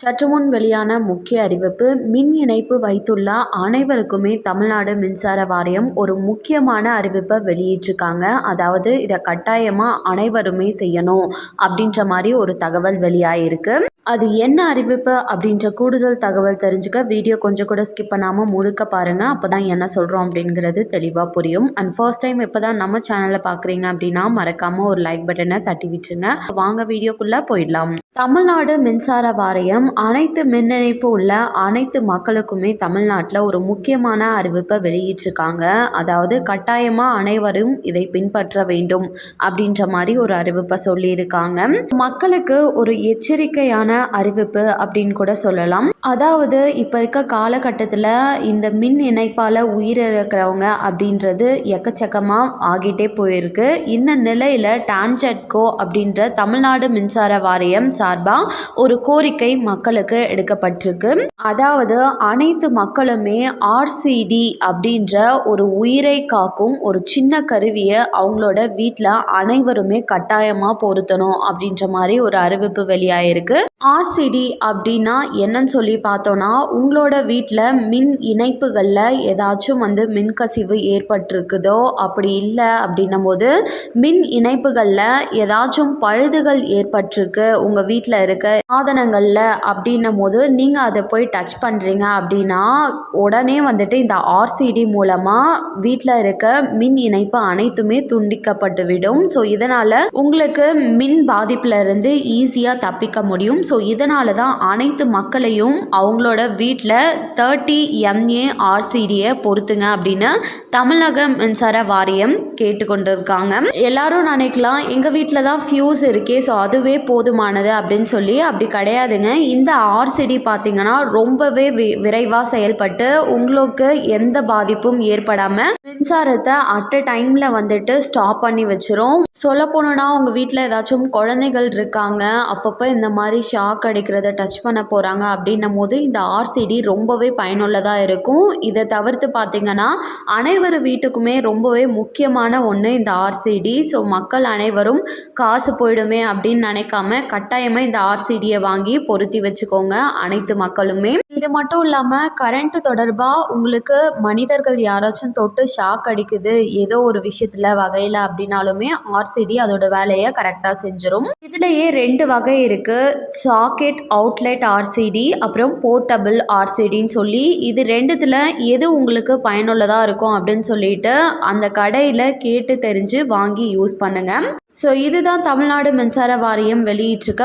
சற்று முன் வெளியான முக்கிய அறிவிப்பு மின் இணைப்பு வைத்துள்ள அனைவருக்குமே தமிழ்நாடு மின்சார வாரியம் ஒரு முக்கியமான அறிவிப்பை வெளியிட்டிருக்காங்க. அதாவது இதை கட்டாயமாக அனைவருமே செய்யணும் அப்படின்ற மாதிரி ஒரு தகவல் வெளியாகிருக்கு அது என்ன அறிவிப்பு அப்படின்ற கூடுதல் தகவல் தெரிஞ்சுக்க வீடியோ கொஞ்சம் கூட ஸ்கிப் பண்ணாமல் முழுக்க பாருங்கள் அப்போ தான் என்ன சொல்கிறோம் அப்படிங்கிறது தெளிவாக புரியும். அண்ட் ஃபர்ஸ்ட் டைம் இப்போ தான் நம்ம சேனலை பார்க்குறீங்க அப்படின்னா மறக்காமல் ஒரு லைக் பட்டனை தட்டி விட்டுருங்க. வாங்க வீடியோக்குள்ளே போயிடலாம். தமிழ்நாடு மின்சார வாரியம் அனைத்து மின் இணைப்பு உள்ள அனைத்து மக்களுக்குமே தமிழ்நாட்டில் ஒரு முக்கியமான அறிவிப்பை வெளியிட்டிருக்காங்க. அதாவது கட்டாயமாக அனைவரும் இதை பின்பற்ற வேண்டும் அப்படின்ற மாதிரி ஒரு அறிவிப்பை சொல்லியிருக்காங்க. மக்களுக்கு ஒரு எச்சரிக்கையான அறிவிப்பு அப்படின்னு கூட சொல்லலாம். அதாவது இப்போ இருக்க காலகட்டத்தில் இந்த மின் இணைப்பால் உயிரிழக்கிறவங்க அப்படின்றது எக்கச்சக்கமாக ஆகிட்டே போயிருக்கு. இந்த நிலையில் டான்ஜெட்கோ அப்படின்ற தமிழ்நாடு மின்சார வாரியம் சார்பாக ஒரு கோரிக்கை மக்களுக்கு எடுக்கப்பட்டிருக்கு. அதாவது அனைத்து மக்களுமே ஆர்சிடி அப்படின்ற ஒரு உயிரை காக்கும் ஒரு சின்ன கருவியை அவங்களோட வீட்டில் அனைவருமே கட்டாயமாக பொருத்தணும் அப்படின்ற மாதிரி ஒரு அறிவிப்பு வெளியாயிருக்கு. ஆர்சிடி அப்படின்னா என்னன்னு சொல்லி பார்த்தோன்னா உங்களோட வீட்டில் மின் இணைப்புகளில் ஏதாச்சும் வந்து மின்கசிவு ஏற்பட்டிருக்குதோ அப்படி இல்லை அப்படின்னும் போது மின் இணைப்புகளில் ஏதாச்சும் பழுதுகள் ஏற்பட்டிருக்கு உங்கள் வீட்டில் இருக்க சாதனங்களில் அப்படின்னும் போது நீங்கள் அதை போய் டச் பண்ணுறீங்க அப்படின்னா உடனே வந்துட்டு இந்த ஆர்சிடி மூலமாக வீட்டில் இருக்க மின் இணைப்பு அனைத்துமே துண்டிக்கப்பட்டு விடும். ஸோ இதனால் உங்களுக்கு மின் பாதிப்பில் இருந்து ஈஸியாக தப்பிக்க முடியும். ஸோ இதனால தான் அனைத்து மக்களையும் அவங்களோட வீட்டில் தேர்ட்டி எம்ஏ ஆர்சிடியை பொறுத்துங்க அப்படின்னு தமிழக மின்சார வாரியம் கேட்டுக்கொண்டு இருக்காங்க எல்லாரும் நினைக்கலாம் எங்கள் வீட்டில் தான் ஃபியூஸ் இருக்கே. ஸோ அதுவே போதுமானது அப்படின்னு சொல்லி அப்படி கிடையாதுங்க. இந்த ஆர்சிடி பார்த்தீங்கன்னா ரொம்பவே வி விரைவாக செயல்பட்டு உங்களுக்கு எந்த பாதிப்பும் ஏற்படாமல் மின்சாரத்தை அட் அ டைமில் வந்துட்டு ஸ்டாப் பண்ணி வச்சிரும். சொல்ல போனோன்னா உங்கள் வீட்டில் ஏதாச்சும் குழந்தைகள் இருக்காங்க. அப்பப்போ இந்த மாதிரி ஷாக் அடிக்கிறத டச் பண்ண போகிறாங்க அப்படின்னும் போது இந்த ஆர்சிடி ரொம்பவே பயனுள்ளதாக இருக்கும். இதை தவிர்த்து பார்த்திங்கன்னா அனைவர் வீட்டுக்குமே ரொம்பவே முக்கியமான ஒன்று இந்த ஆர்சிடி ஸோ மக்கள் அனைவரும் காசு போயிடுமே அப்படின்னு நினைக்காம கட்டாயம் கட்டாயமாக இந்த ஆர்சிடியை வாங்கி பொருத்தி வச்சுக்கோங்க அனைத்து மக்களுமே. இது மட்டும் இல்லாமல் கரண்ட்டு தொடர்பாக உங்களுக்கு மனிதர்கள் யாராச்சும் தொட்டு ஷாக் அடிக்குது ஏதோ ஒரு விஷயத்தில் வகையில் அப்படின்னாலுமே ஆர்சிடி அதோட வேலையை கரெக்டாக செஞ்சிடும் இதுலேயே ரெண்டு வகை இருக்குது socket outlet R C D அப்புறம் போர்ட்டபிள் ஆர்சிடின்னு சொல்லி இது ரெண்டுத்தில் எது உங்களுக்கு பயனுள்ளதாக இருக்கும் அப்படின்னு சொல்லிட்டு அந்த கடையில் கேட்டு தெரிஞ்சு வாங்கி யூஸ் பண்ணுங்கள் ஸோ இதுதான் தமிழ்நாடு மின்சார வாரியம் வெளியிட்டிருக்க